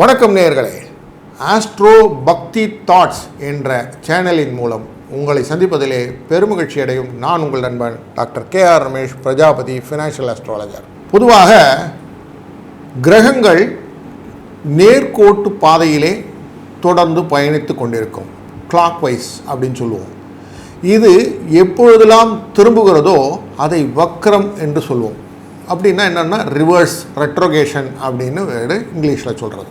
வணக்கம் நேயர்களே. ஆஸ்ட்ரோ பக்தி தாட்ஸ் என்ற சேனலின் மூலம் உங்களை சந்திப்பதிலே பெருமகிழ்ச்சி அடையும் நான் உங்கள் நண்பன் doctor K R Ramesh Prajapati financial astrologer பொதுவாக கிரகங்கள் நேர்கோட்டு பாதையிலே தொடர்ந்து பயணித்து கொண்டிருக்கும். கிளாக் வைஸ் அப்படின்னு சொல்லுவோம். இது எப்பொழுதெல்லாம் திரும்புகிறதோ அதை வக்ரம் என்று சொல்லுவோம். அப்படின்னா என்னென்னா ரிவர்ஸ் ரெட்ரோகேஷன் அப்படின்னு வேறு இங்கிலீஷில் சொல்கிறது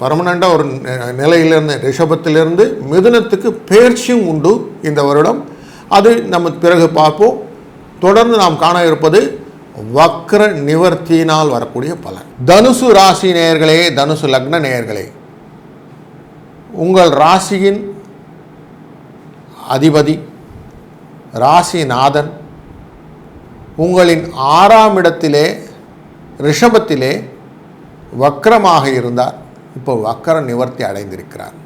பர்மனண்டாக ஒரு நிலையிலிருந்து ரிஷபத்திலிருந்து மிதுனத்துக்கு பேர்ச்சியும் உண்டு இந்த வருடம். அது நம்ம பிறகு பார்ப்போம். தொடர்ந்து நாம் காண இருப்பது வக்ர நிவர்த்தியினால் வரக்கூடிய பலன். தனுசு ராசி நேயர்களே தனுசு லக்ன நேயர்களே. உங்கள் ராசியின் அதிபதி ராசிநாதன் உங்களின் ஆறாம் இடத்திலே ரிஷபத்திலே வக்ரமாக இருந்தார். இப்போ வக்கர நிவர்த்தி அடைந்திருக்கிறார்.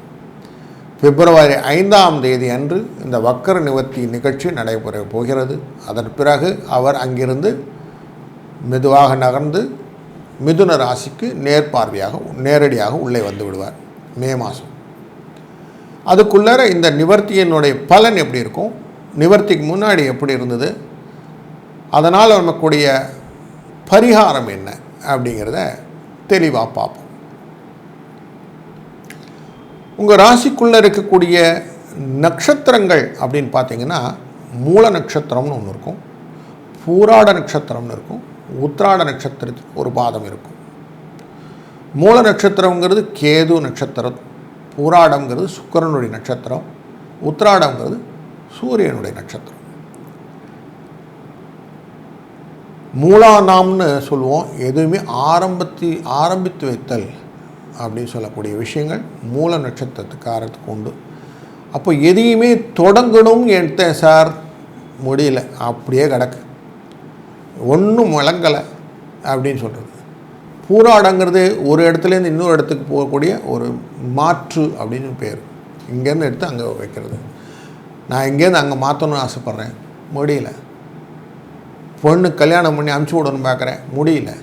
பிப்ரவரி ஐந்தாம் தேதி அன்று இந்த வக்கர நிவர்த்தி நிகழ்ச்சி நடைபெற போகிறது. அதன் பிறகு அவர் அங்கிருந்து மெதுவாக நகர்ந்து மிதுன ராசிக்கு நேர்பார்வையாக நேரடியாக உள்ளே வந்து விடுவார். மே மாதம் அதுக்குள்ளார இந்த நிவர்த்தியினுடைய பலன் எப்படி இருக்கும்? நிவர்த்திக்கு முன்னாடி எப்படி இருந்தது? அதனால் நமக்குடைய பரிகாரம் என்ன அப்படிங்கிறத தெளிவாக பார்ப்போம். உங்கள் ராசிக்குள்ளே இருக்கக்கூடிய நட்சத்திரங்கள் அப்படின்னு பார்த்தீங்கன்னா மூல நட்சத்திரம்னு ஒன்று இருக்கும். பூராட நட்சத்திரம்னு இருக்கும். உத்ராட நட்சத்திரத்துக்கு ஒரு பாதம் இருக்கும். மூல நட்சத்திரங்கிறது கேது நட்சத்திரம் பூராடங்கிறது சுக்கிரனுடைய நட்சத்திரம் உத்ராடங்கிறது சூரியனுடைய நட்சத்திரம். மூலானாம்னு சொல்லுவோம். எதுவுமே ஆரம்பத்தி ஆரம்பித்து வைத்தல் அப்படின்னு சொல்லக்கூடிய விஷயங்கள் மூல நட்சத்திரத்துக்காரத்துக்கு உண்டு அப்போ எதையுமே தொடங்கணும் எடுத்தேன் சார் முடியல. அப்படியே கிடக்கு. ஒன்றும் விளங்கலை அப்படின்னு சொல்கிறது பூராடங்கிறது ஒரு இடத்துலேருந்து இன்னொரு இடத்துக்கு போகக்கூடிய ஒரு மாற்று அப்படின்னு பேர். இங்கேருந்து எடுத்து அங்கே வைக்கிறது. நான் இங்கேருந்து அங்கே மாற்றணும்னு ஆசைப்பட்றேன். முடியல. பொண்ணு கல்யாணம் பண்ணி அனுப்பிச்சி விடணும்னு பார்க்குறேன். முடியல.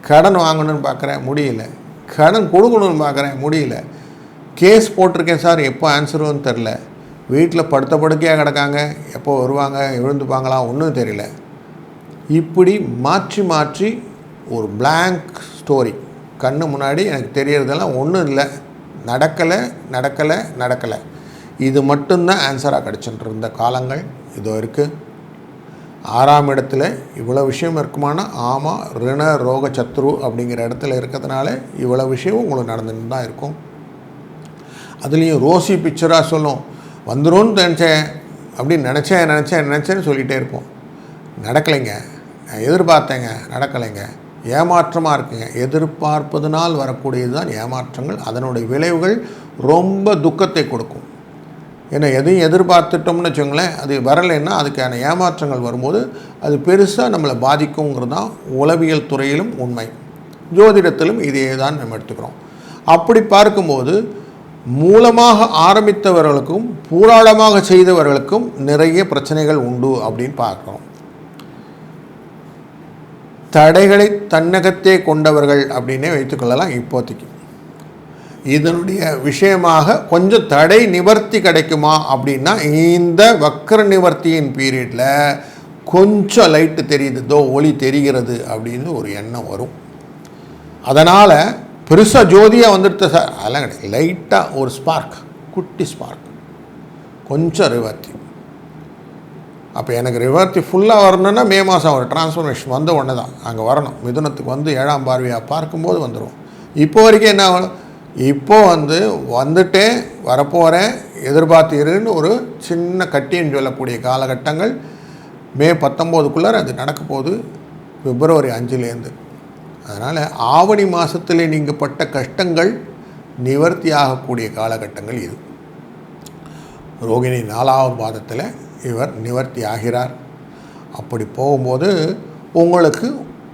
கடன் வாங்கணும்னு பார்க்குறேன். முடியல. கடன் கொடுக்கணும்னு பார்க்குறேன் முடியல. கேஸ் போட்டிருக்கேன் சார் எப்போ ஆன்சருன்னு தெரில. வீட்டில் படுத்த படுக்கையாக கிடக்காங்க எப்போ வருவாங்க எழுந்துப்பாங்களா ஒன்றும் தெரியல. இப்படி மாற்றி மாற்றி ஒரு பிளாங்க் ஸ்டோரி கண்ணு முன்னாடி எனக்கு தெரியறதெல்லாம் ஒன்றும் இல்லை. நடக்கலை நடக்கலை நடக்கலை. இது மட்டும்தான் ஆன்சராக கிடச்சிட்டு இருந்த காலங்கள். இதோ இருக்குது ஆறாம் இடத்துல இவ்வளோ விஷயம் இருக்குமானா ஆமாம் ரிண ரோக சத்ரு அப்படிங்கிற இடத்துல இருக்கிறதுனால இவ்வளோ விஷயம் உங்களுக்கு நடந்துட்டு தான் இருக்கும். அதுலேயும் ரோசி பிக்சராக சொல்லும் வந்துடும் நினச்சேன் அப்படின்னு நினச்சேன் நினச்சேன் நினச்சேன்னு சொல்லிகிட்டே இருப்போம். நடக்கலைங்க. நான் எதிர்பார்த்தேங்க நடக்கலைங்க. ஏமாற்றமாக இருக்குங்க. எதிர்பார்ப்பதனால் வரக்கூடியது தான் ஏமாற்றங்கள். அதனுடைய விளைவுகள் ரொம்ப துக்கத்தை கொடுக்கும். ஏன்னா எதையும் எதிர்பார்த்துட்டோம்னு வச்சுங்களேன் அது வரலைன்னா அதுக்கான ஏமாற்றங்கள் வரும்போது அது பெருசாக நம்மளை பாதிக்குங்கிறது தான் உளவியல் துறையிலும் உண்மை. ஜோதிடத்திலும் இதையே தான் நம்ம எடுத்துக்கிறோம். அப்படி பார்க்கும்போது மூலமாக ஆரம்பித்தவர்களுக்கும் பூராளமாக செய்தவர்களுக்கும் நிறைய பிரச்சனைகள் உண்டு அப்படின்னு பார்க்குறோம். தடைகளை தன்னகத்தே கொண்டவர்கள் அப்படின்னே வைத்துக்கொள்ளலாம் இப்போதைக்கு. இதனுடைய விஷயமாக கொஞ்சம் தடை நிவர்த்தி கிடைக்குமா அப்படின்னா இந்த வக்கர நிவர்த்தியின் பீரியடில் கொஞ்சம் லைட்டு தெரியுது தோ ஒளி தெரிகிறது அப்படின்னு ஒரு எண்ணம் வரும். அதனால் பெருசாக ஜோதியாக வந்துடுத்த சார் அதெல்லாம் கிடையாது. லைட்டாக ஒரு ஸ்பார்க் குட்டி ஸ்பார்க் கொஞ்சம் ரிவர்த்தி அப்போ எனக்கு ரிவர்த்தி ஃபுல்லாக வரணும்னா மே மாதம் ஒரு டிரான்ஸ்ஃபர்மேஷன் வந்த உடனே தான் அங்கே வரணும். மிதுனத்துக்கு வந்து ஏழாம் பார்வையாக பார்க்கும்போது வந்துடும் இப்போ வரைக்கும் என்ன ஆகணும்? இப்போ வந்து வந்துட்டேன் வரப்போகிறேன் எதிர்பார்த்தீருன்னு ஒரு சின்ன கட்டின்னு சொல்லக்கூடிய காலகட்டங்கள் மே பத்தொம்போதுக்குள்ளே அது நடக்க போகுது பிப்ரவரி அஞ்சுலேருந்து. அதனால் ஆவணி மாதத்தில் நீங்கள் பட்ட கஷ்டங்கள் நிவர்த்தி ஆகக்கூடிய காலகட்டங்கள் இது. ரோகிணி நாலாவது மாதத்தில் இவர் நிவர்த்தி ஆகிறார். அப்படி போகும்போது உங்களுக்கு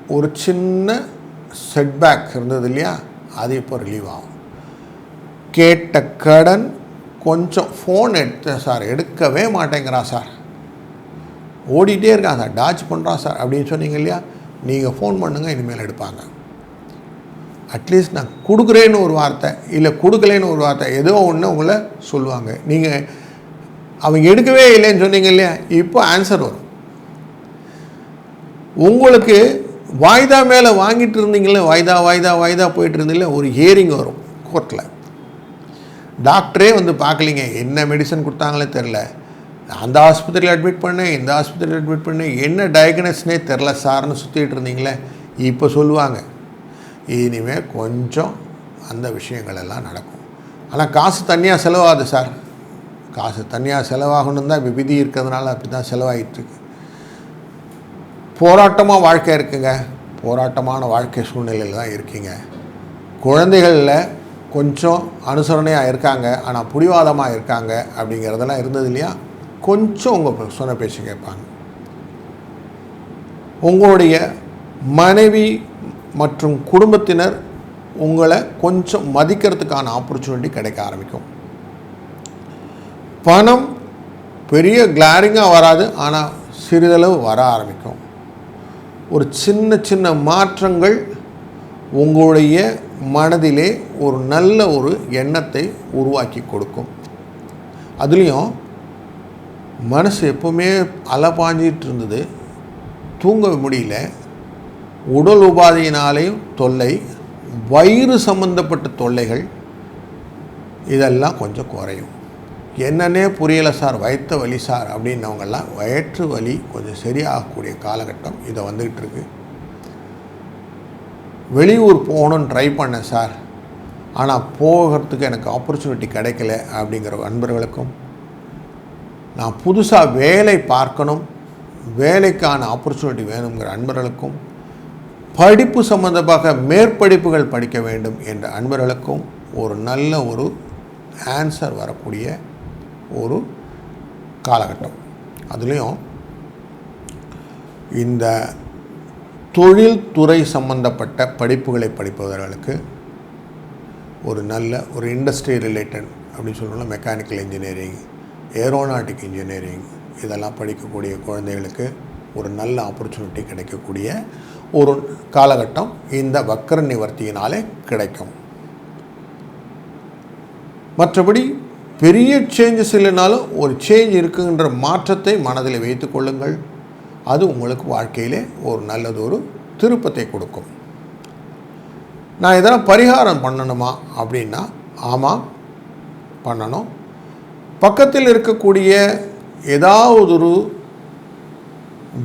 ஒரு சின்ன செட்பேக் இருந்தது இல்லையா? அது இப்போ ரிலீவ் ஆகும். கேட்ட கடன் கொஞ்சம் ஃபோன் எடுத்த சார் எடுக்கவே மாட்டேங்கிறான் சார். ஓடிட்டே இருக்கான் சார் டாச் பண்ணுறான் சார் அப்படின்னு சொன்னீங்க இல்லையா? நீங்கள் ஃபோன் பண்ணுங்கள் இனிமேல் எடுப்பாங்க. அட்லீஸ்ட் நான் கொடுக்குறேன்னு ஒரு வார்த்தை இல்லை கொடுக்கலேன்னு ஒரு வார்த்தை ஏதோ ஒன்று உங்களை சொல்லுவாங்க. நீங்கள் அவங்க எடுக்கவே இல்லைன்னு சொன்னீங்க இல்லையா? இப்போ ஆன்சர் வரும். உங்களுக்கு வாய்தா மேலே வாங்கிட்டு இருந்தீங்களே வாய்தா வாய்தா வாய்தா போயிட்டு இருந்தீங்களே ஒரு ஹியரிங் வரும் கோர்ட்டில் டாக்டரே வந்து பார்க்கலிங்க. என்ன மெடிசன் கொடுத்தாங்களே தெரில அந்த ஆஸ்பத்திரியில் அட்மிட் பண்ணேன் இந்த ஆஸ்பத்திரியில் அட்மிட் பண்ணேன். என்ன டயக்னஸ்னே தெரில சார்னு சுற்றிட்டு இருந்தீங்களே? இப்போ சொல்லுவாங்க. இனிமேல் கொஞ்சம் அந்த விஷயங்கள் எல்லாம் நடக்கும். ஆனால் காசு தனியாக செலவாகுது சார். காசு தனியாக செலவாகணும் தான் இப்போ விதி இருக்கிறதுனால அப்படி தான் செலவாகிட்டுருக்கு போராட்டமாக வாழ்க்கை இருக்குங்க. போராட்டமான வாழ்க்கை சூழ்நிலையில் தான் இருக்கீங்க. குழந்தைகளில் கொஞ்சம் அனுசரணையாக இருக்காங்க ஆனால் புடிவாதமாக இருக்காங்க அப்படிங்கிறதெல்லாம் இருந்தது இல்லையா? கொஞ்சம் உங்கள் சொன்ன பேச்சு கேட்பாங்க. உங்களுடைய மனைவி மற்றும் குடும்பத்தினர் உங்களை கொஞ்சம் மதிக்கிறதுக்கான ஆப்பர்ச்சுனிட்டி கிடைக்க ஆரம்பிக்கும். பணம் பெரிய கிளாரிங்காக வராது ஆனால் சிறிதளவு வர ஆரம்பிக்கும். ஒரு சின்ன சின்ன மாற்றங்கள் உங்களுடைய மனதிலே ஒரு நல்ல ஒரு எண்ணத்தை உருவாக்கி கொடுக்கும். அதுலேயும் மனசு எப்போவுமே அலப்பாஞ்சிட்டு இருந்தது. தூங்க முடியல. உடல் உபாதையினாலேயும் தொல்லை வயிறு சம்பந்தப்பட்ட தொல்லைகள் இதெல்லாம் கொஞ்சம் குறையும். என்னன்னே புரியலை சார் வயிற்று வலி சார் அப்படின்னவங்கெல்லாம் வயிற்று வலி கொஞ்சம் சரியாகக்கூடிய காலகட்டம் இதை வந்துக்கிட்டு இருக்குது வெளியூர் போகணுன்னு ட்ரை பண்ணேன் சார் ஆனால் போகிறதுக்கு எனக்கு ஆப்பர்ச்சுனிட்டி கிடைக்கல அப்படிங்கிற அன்பர்களுக்கும் நான் புதுசாக வேலை பார்க்கணும் வேலைக்கான ஆப்பர்ச்சுனிட்டி வேணுங்கிற அன்பர்களுக்கும் படிப்பு சம்பந்தமாக மேற்படிப்புகள் படிக்க வேண்டும் என்ற அன்பர்களுக்கும் ஒரு நல்ல ஒரு ஆன்சர் வரக்கூடிய ஒரு காலகட்டம். அதுலேயும் இந்த தொழில்துறை சம்பந்தப்பட்ட படிப்புகளை படிப்பவர்களுக்கு ஒரு நல்ல ஒரு இண்டஸ்ட்ரி ரிலேட்டட் அப்படின்னு சொல்லணும்னா மெக்கானிக்கல் இன்ஜினியரிங் ஏரோநாட்டிக் இன்ஜினியரிங் இதெல்லாம் படிக்கக்கூடிய குழந்தைகளுக்கு ஒரு நல்ல ஆப்பர்ச்சுனிட்டி கிடைக்கக்கூடிய ஒரு காலகட்டம் இந்த வக்கர நிவர்த்தியினாலே கிடைக்கும். மற்றபடி பெரிய சேஞ்சஸ் இல்லைனாலும் ஒரு சேஞ்ச் இருக்குன்ற மாற்றத்தை மனதில் வைத்து கொள்ளுங்கள். அது உங்களுக்கு வாழ்க்கையிலே ஒரு நல்லதொரு திருப்பத்தை கொடுக்கும். நான் இதெல்லாம் பரிகாரம் பண்ணணுமா அப்படின்னா ஆமாம் பண்ணணும். பக்கத்தில் இருக்கக்கூடிய ஏதாவது ஒரு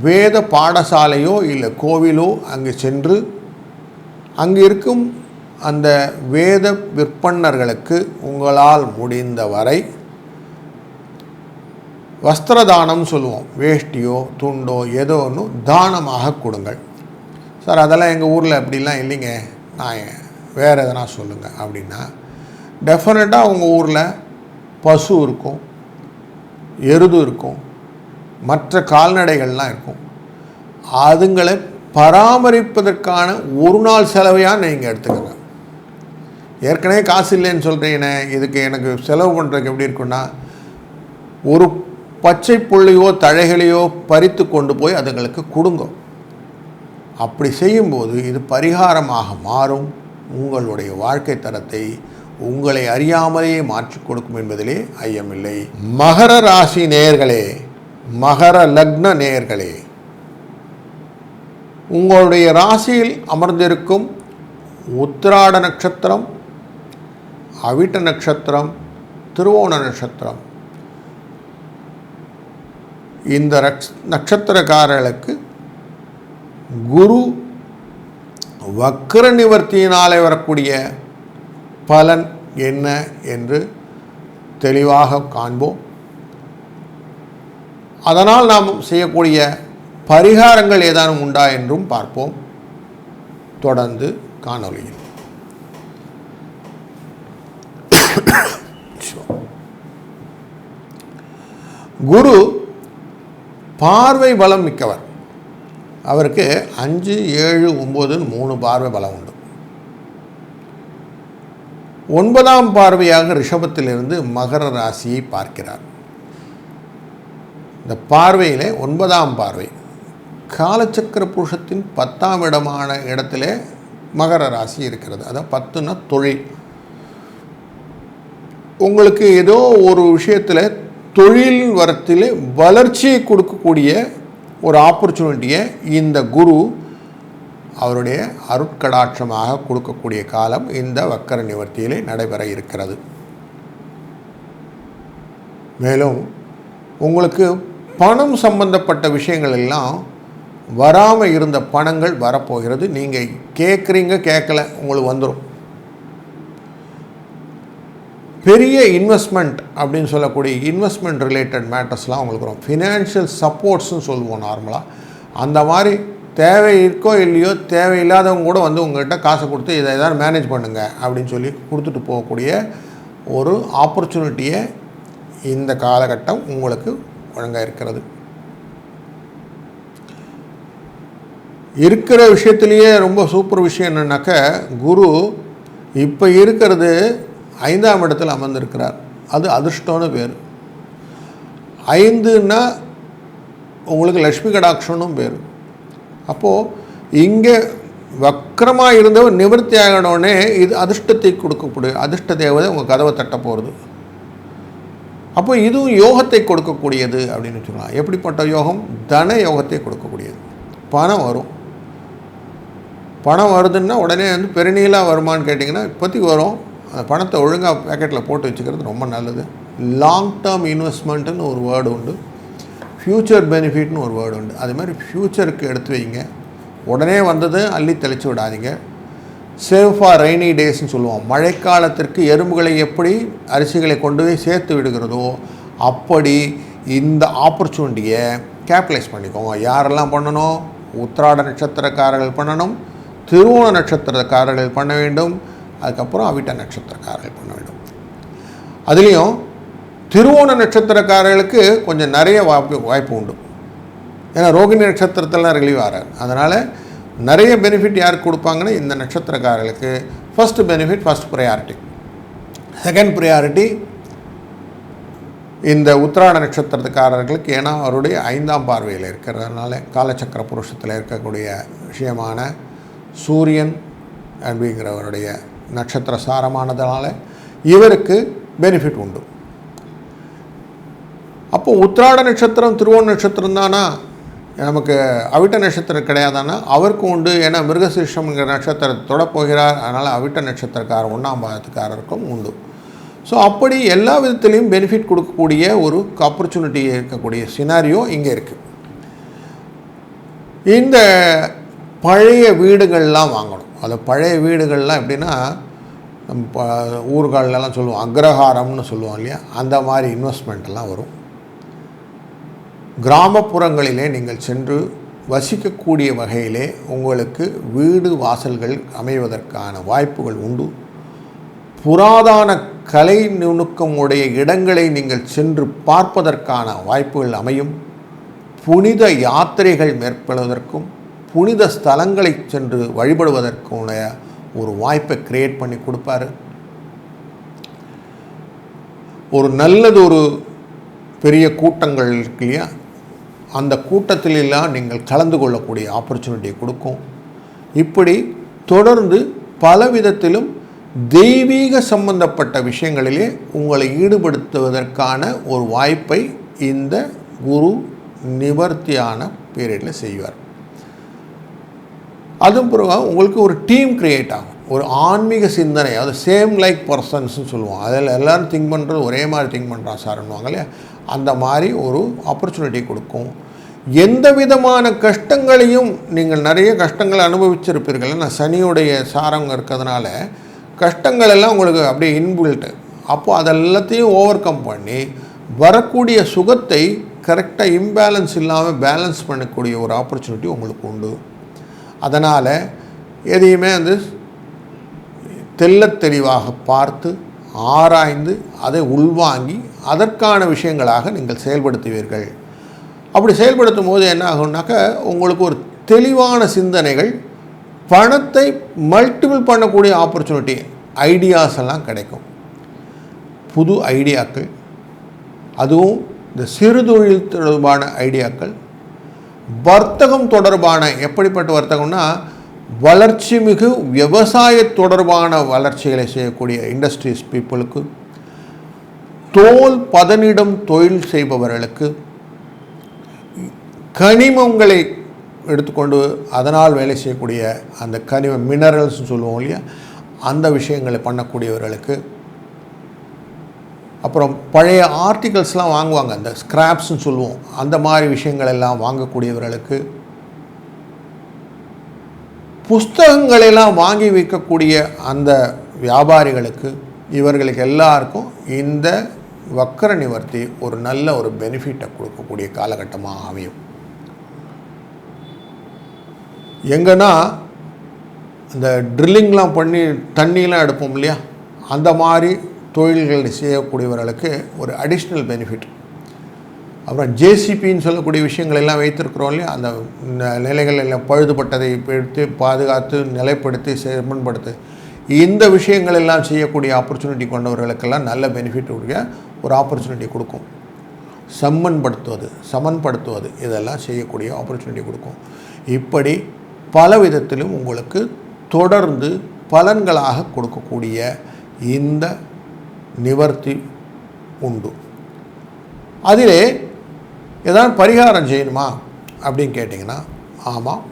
வேத பாடசாலையோ இல்லை கோவிலோ அங்கு சென்று அங்கு இருக்கும் அந்த வேத விற்பன்னர்களுக்கு உங்களால் முடிந்த வஸ்திர தானம் சொல்லுவோம். வேஷ்டியோ துண்டோ ஏதோ ஒன்று தானமாக கொடுங்கள். சார் அதெல்லாம் எங்கள் ஊரில் அப்படிலாம் இல்லைங்க. நான் வேறு எதனா சொல்லுங்கள் அப்படின்னா டெஃபினட்டாக உங்கள் ஊரில் பசு இருக்கும் எருது இருக்கும் மற்ற கால்நடைகள்லாம் இருக்கும். அதுங்களை பராமரிப்பதற்கான ஒரு நாள் செலவையாக நீங்கள் எடுத்துக்கோங்க. ஏற்கனவே காசு இல்லைன்னு சொல்கிறீங்கண்ணே இதுக்கு எனக்கு செலவு பண்ணுறதுக்கு எப்படி இருக்குன்னா ஒரு பச்சை புள்ளையோ தழைகளையோ பறித்து கொண்டு போய் அதுங்களுக்கு கொடுங்க. அப்படி செய்யும்போது இது பரிகாரமாக மாறும். உங்களுடைய வாழ்க்கை தரத்தை உங்களை அறியாமலேயே மாற்றிக் கொடுக்கும் என்பதிலே ஐயமில்லை. மகர ராசி நேயர்களே மகர லக்ன நேயர்களே உங்களுடைய ராசியில் அமர்ந்திருக்கும் உத்திராட நட்சத்திரம் அவிட்ட நட்சத்திரம் திருவோண நட்சத்திரம் இந்த ரக்ஷ் நட்சத்திரக்காரர்களுக்கு குரு வக்கர நிவர்த்தியினாலே வரக்கூடிய பலன் என்ன என்று தெளிவாக காண்போம். அதனால் நாம் செய்யக்கூடிய பரிகாரங்கள் ஏதானும் உண்டா என்றும் பார்ப்போம். தொடர்ந்து காணொலியில் குரு பார்வை பலம் மிக்கவர். அவருக்கு அஞ்சு ஏழு ஒம்போதுன்னு மூணு பார்வை பலம் உண்டு. ஒன்பதாம் பார்வையாக ரிஷபத்திலிருந்து மகர ராசியை பார்க்கிறார். இந்த பார்வையிலே ஒன்பதாம் பார்வை காலச்சக்கர புருஷத்தின் பத்தாம் இடமான இடத்திலே மகர ராசி இருக்கிறது. அதான் பத்துன்னா தொழில். உங்களுக்கு ஏதோ ஒரு விஷயத்தில் தொழில் வரத்தில் வளர்ச்சியை கொடுக்கக்கூடிய ஒரு ஆப்பர்ச்சுனிட்டியை இந்த குரு அவருடைய அருட்கடாட்சமாக கொடுக்கக்கூடிய காலம் இந்த வக்கர நிவர்த்தியிலே நடைபெற இருக்கிறது. மேலும் உங்களுக்கு பணம் சம்பந்தப்பட்ட விஷயங்கள் எல்லாம் வராமல் இருந்த பணங்கள் வரப்போகிறது. நீங்கள் கேட்குறீங்க கேட்கல உங்களுக்கு வந்துடும் பெரிய இன்வெஸ்ட்மெண்ட் அப்படின்னு சொல்லக்கூடிய இன்வெஸ்ட்மெண்ட் ரிலேட்டட் மேட்டர்ஸ்லாம் உங்களுக்கு வரும் ஃபினான்ஷியல் சப்போர்ட்ஸ்னு சொல்லுவோம் நார்மலாக அந்த மாதிரி தேவை இருக்கோ இல்லையோ தேவையில்லாதவங்க கூட வந்து உங்கள்கிட்ட காசை கொடுத்து இதை எதாவது மேனேஜ் பண்ணுங்கள் அப்படின்னு சொல்லி கொடுத்துட்டு போகக்கூடிய ஒரு ஆப்பர்ச்சுனிட்டியை இந்த காலகட்டம் உங்களுக்கு ஒழுங்காக இருக்கிறது. இருக்கிற விஷயத்துலேயே ரொம்ப சூப்பர் விஷயம் என்னென்னாக்க குரு இப்போ இருக்கிறது ஐந்தாம் இடத்தில் அமர்ந்திருக்கிறார். அது அதிர்ஷ்டம்னு பேர். ஐந்துன்னா உங்களுக்கு லக்ஷ்மி கடாட்சம்னு பேர். அப்போது இங்கே வக்கரமாக இருந்தவர் நிவர்த்தி ஆகினோடனே இது அதிர்ஷ்டத்தை கொடுக்கக்கூடிய அதிர்ஷ்ட தேவதை உங்கள் கதவை தட்ட போகிறது அப்போ இதுவும் யோகத்தை கொடுக்கக்கூடியது அப்படின்னு சொல்லலாம் எப்படிப்பட்ட யோகம்? தன யோகத்தை கொடுக்கக்கூடியது. பணம் வரும். பணம் வருதுன்னா உடனே வந்து பெருநீலாக வருமானு கேட்டிங்கன்னா இப்போதைக்கு வரும். அந்த பணத்தை ஒழுங்காக பேக்கெட்டில் போட்டு வச்சுக்கிறது ரொம்ப நல்லது. லாங் டேர்ம் இன்வெஸ்ட்மெண்ட்டுன்னு ஒரு வேர்டு உண்டு. ஃப்யூச்சர் பெனிஃபிட்னு ஒரு வேர்டு உண்டு. அது மாதிரி ஃப்யூச்சருக்கு எடுத்து வைங்க. உடனே வந்தது அள்ளி தெளித்து விடாதீங்க. சேவ் ஃபார் ரெய்னி டேஸ்னு சொல்லுவோம். மழைக்காலத்திற்கு எறும்புகளை எப்படி அரிசிகளை கொண்டு போய் சேர்த்து விடுகிறதோ அப்படி இந்த ஆப்பர்ச்சுனிட்டியை கேபிட்டலைஸ் பண்ணிக்கோங்க. யாரெல்லாம் பண்ணணும்? உத்திராட நட்சத்திரக்காரர்கள் பண்ணணும். திருவோண நட்சத்திரக்காரர்கள் பண்ண வேண்டும். அதுக்கப்புறம் அவிட்ட நட்சத்திரக்காரர்கள் பண்ண வேண்டும். அதுலேயும் திருவோண நட்சத்திரக்காரர்களுக்கு கொஞ்சம் நிறைய வாய்ப்பு வாய்ப்பு உண்டு. ஏன்னா ரோகிணி நட்சத்திரத்திலாம் ரிலீவ் ஆகிறார் அதனால் நிறைய பெனிஃபிட் யாருக்கு கொடுப்பாங்கன்னா இந்த நட்சத்திரக்காரர்களுக்கு first benefit first priority second priority இந்த உத்திராட நட்சத்திரத்துக்காரர்களுக்கு ஏன்னா அவருடைய ஐந்தாம் பார்வையில் இருக்கிறதுனால காலச்சக்கர புருஷத்தில் இருக்கக்கூடிய விஷயமான சூரியன் அப்படிங்கிறவருடைய நட்சத்திர சாரமானதுனால இவருக்கு பெனிஃபிட் உண்டு. அப்போ உத்திராட நட்சத்திரம் திருவோண நட்சத்திரம் தானா? நமக்கு அவிட்ட நட்சத்திரம் கிடையாதானா? அவருக்கும் உண்டு. ஏன்னா மிருகசீஷம்ங்கிற நட்சத்திரத்தை தொடப்போகிறார். அதனால் அவிட்ட நட்சத்திரக்காரர் ஒன்றாம் பாதத்துக்காரருக்கும் உண்டு. ஸோ அப்படி எல்லா விதத்துலேயும் பெனிஃபிட் கொடுக்கக்கூடிய ஒரு ஆப்பர்ச்சுனிட்டி இருக்கக்கூடிய சினாரியோ இங்கே இருக்குது இந்த பழைய வீடுகள்லாம் வாங்கணும். அது பழைய வீடுகள்லாம் எப்படின்னா நம்ம ஊர்களெலாம் சொல்லுவோம் அக்ரஹாரம்னு சொல்லுவோம் இல்லையா? அந்த மாதிரி இன்வெஸ்ட்மெண்ட்லாம் வரும். கிராமப்புறங்களிலே நீங்கள் சென்று வசிக்கக்கூடிய வகையிலே உங்களுக்கு வீடு வாசல்கள் அமைவதற்கான வாய்ப்புகள் உண்டு. புராதான கலை நுணுக்கம் உடைய இடங்களை நீங்கள் சென்று பார்ப்பதற்கான வாய்ப்புகள் அமையும். புனித யாத்திரைகள் மேற்கொள்வதற்கும் புனித ஸ்தலங்களை சென்று வழிபடுவதற்குடைய ஒரு வாய்ப்பை கிரியேட் பண்ணி கொடுப்பாரு. ஒரு நல்லது ஒரு பெரிய கூட்டங்கள் இருக்கு இல்லையா? அந்த கூட்டத்திலெல்லாம் நீங்கள் கலந்து கொள்ளக்கூடிய ஆப்பர்ச்சுனிட்டியை கொடுக்கும். இப்படி தொடர்ந்து பல விதத்திலும் தெய்வீக சம்பந்தப்பட்ட விஷயங்களிலே உங்களை ஈடுபடுத்துவதற்கான ஒரு வாய்ப்பை இந்த குரு நிவர்த்தியான பீரியடில் செய்வார். அதுவும் பிறகு உங்களுக்கு ஒரு டீம் கிரியேட் ஆகும். ஒரு ஆன்மீக சிந்தனை அது சேம் லைக் பர்சன்ஸ்னு சொல்லுவோம். அதில் எல்லோரும் திங்க் பண்ணுறது ஒரே மாதிரி திங்க் பண்ணுறான் சார்ன்னுவாங்க இல்லையா? அந்த மாதிரி ஒரு ஆப்பர்ச்சுனிட்டி கொடுக்கும். எந்த விதமான கஷ்டங்களையும் நீங்கள் நிறைய கஷ்டங்களை அனுபவிச்சிருப்பீர்கள். நான் சனியுடைய சாரங்க இருக்கிறதுனால கஷ்டங்கள் எல்லாம் உங்களுக்கு அப்படியே இன்பில்ட்டு அப்போது அதெல்லாத்தையும் ஓவர் கம் பண்ணி வரக்கூடிய சுகத்தை கரெக்டாக இம்பேலன்ஸ் இல்லாமல் பேலன்ஸ் பண்ணக்கூடிய ஒரு ஆப்பர்ச்சுனிட்டி உங்களுக்கு உண்டு. அதனால் எதையுமே வந்து தெள்ளத் தெளிவாக பார்த்து ஆராய்ந்து அதை உள்வாங்கி அதற்கான விஷயங்களாக நீங்கள் செயல்படுத்துவீர்கள். அப்படி செயல்படுத்தும் போது என்ன ஆகும்னாக்கா உங்களுக்கு ஒரு தெளிவான சிந்தனைகள் பணத்தை மல்டிபிள் பண்ணக்கூடிய ஆப்பர்ச்சுனிட்டி ஐடியாஸ் எல்லாம் கிடைக்கும். புது ஐடியாக்கள் அதுவும் இந்த சிறு தொழில் தொடர்பான ஐடியாக்கள் வர்த்தகம் தொடர்பான எப்படிப்பட்ட வர்த்தகம்னா வளர்ச்சி மிகு விவசாய தொடர்பான வளர்ச்சிகளை செய்யக்கூடிய இண்டஸ்ட்ரீஸ் பீப்புளுக்கு தோல் பதனிடம் தொழில் செய்பவர்களுக்கு கனிமங்களை எடுத்துக்கொண்டு அதனால் வேலை செய்யக்கூடிய அந்த கனிம மினரல்ஸ்னு சொல்லுவோம் இல்லையா? அந்த விஷயங்களை பண்ணக்கூடியவர்களுக்கு அப்புறம் பழைய ஆர்டிகல்ஸ்லாம் வாங்குவாங்க. அந்த ஸ்கிராப்ஸ்னு சொல்லுவோம். அந்த மாதிரி விஷயங்கள் எல்லாம் வாங்கக்கூடியவர்களுக்கு புஸ்தகங்களெல்லாம் வாங்கி விற்கக்கூடிய அந்த வியாபாரிகளுக்கு இவர்களுக்கு எல்லாருக்கும் இந்த வக்கர நிவர்த்தி ஒரு நல்ல ஒரு பெனிஃபிட்டை கொடுக்கக்கூடிய காலகட்டமாக அமையும். எங்கன்னா இந்த ட்ரில்லிங்லாம் பண்ணி தண்ணியெலாம் எடுப்போம் இல்லையா? அந்த மாதிரி தொழில்கள் செய்யக்கூடியவர்களுக்கு ஒரு அடிஷ்னல் பெனிஃபிட் அப்புறம் ஜேசிபின்னு சொல்லக்கூடிய விஷயங்கள் எல்லாம் வைத்திருக்கிறோம் இல்லையா? அந்த ந- நிலைகள் எல்லாம் பழுதுபட்டதை எடுத்து பாதுகாத்து நிலைப்படுத்தி செம்மன்படுத்து இந்த விஷயங்கள் எல்லாம் செய்யக்கூடிய ஆப்பர்ச்சுனிட்டி கொண்டவர்களுக்கெல்லாம் நல்ல பெனிஃபிட் உடைய ஒரு ஆப்பர்ச்சுனிட்டி கொடுக்கும். சம்மன்படுத்துவது சமன்படுத்துவது இதெல்லாம் செய்யக்கூடிய ஆப்பர்ச்சுனிட்டி கொடுக்கும். இப்படி பல விதத்திலும் உங்களுக்கு தொடர்ந்து பலன்களாக கொடுக்கக்கூடிய இந்த நிவர்த்தி உண்டு. அதிலே ஏதாவது பரிகாரம் செய்யணுமா அப்படின்னு கேட்டிங்கன்னா ஆமாம்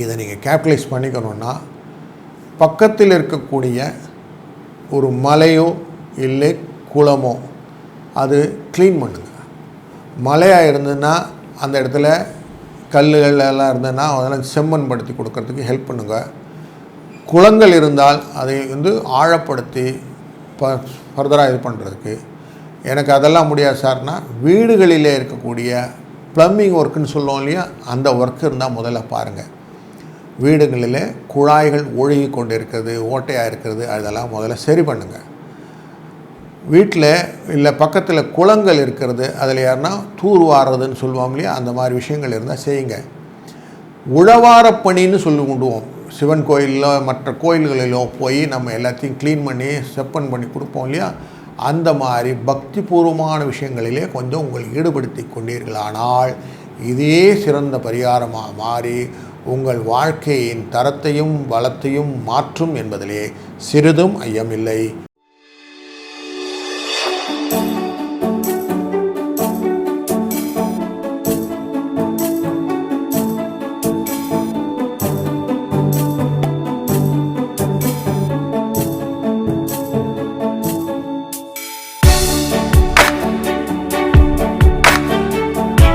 இதை நீங்கள் கேபிட்டலைஸ் பண்ணிக்கணுன்னா பக்கத்தில் இருக்கக்கூடிய ஒரு மலையோ இல்லை குளமோ அது க்ளீன் பண்ணுங்க. மலையாக இருந்ததுன்னா அந்த இடத்துல கல்லுகள் எல்லாம் இருந்ததுன்னா அதெல்லாம் செம்மண் படுத்தி கொடுக்கறதுக்கு ஹெல்ப் பண்ணுங்கள் குளங்கள் இருந்தால் அதை வந்து ஆழப்படுத்தி ப ஃபர்தராக இது பண்ணுறதுக்கு எனக்கு அதெல்லாம் முடியாது சார்னா வீடுகளிலே இருக்கக்கூடிய ப்ளம்பிங் ஒர்க்குன்னு சொல்லுவோம் இல்லையா அந்த ஒர்க் இருந்தால் முதல்ல பாருங்கள் வீடுகளில் குழாய்கள் ஒழுகி கொண்டு இருக்கிறது ஓட்டையாக இருக்கிறது அதெல்லாம் முதல்ல சரி பண்ணுங்கள் வீட்டில் இல்லை பக்கத்தில் குளங்கள் இருக்கிறது அதில் யாருன்னா தூர் வாடுறதுன்னு சொல்லுவோம் இல்லையா அந்த மாதிரி விஷயங்கள் இருந்தால் செய்யுங்க. உழவார பணின்னு சொல்லி கொண்டுவோம் சிவன் கோயிலிலோ மற்ற கோயில்களிலோ போய் நம்ம எல்லாத்தையும் க்ளீன் பண்ணி செப்பன் பண்ணி கொடுப்போம் இல்லையா? அந்த மாதிரி பக்திபூர்வமான விஷயங்களிலே கொஞ்சம் உங்களை ஈடுபடுத்தி கொண்டீர்களானால் இதே சிறந்த பரிகாரமாக மாறி உங்கள் வாழ்க்கையின் தரத்தையும் வளத்தையும் மாற்றும் என்பதிலே சிறிதும் ஐயமில்லை.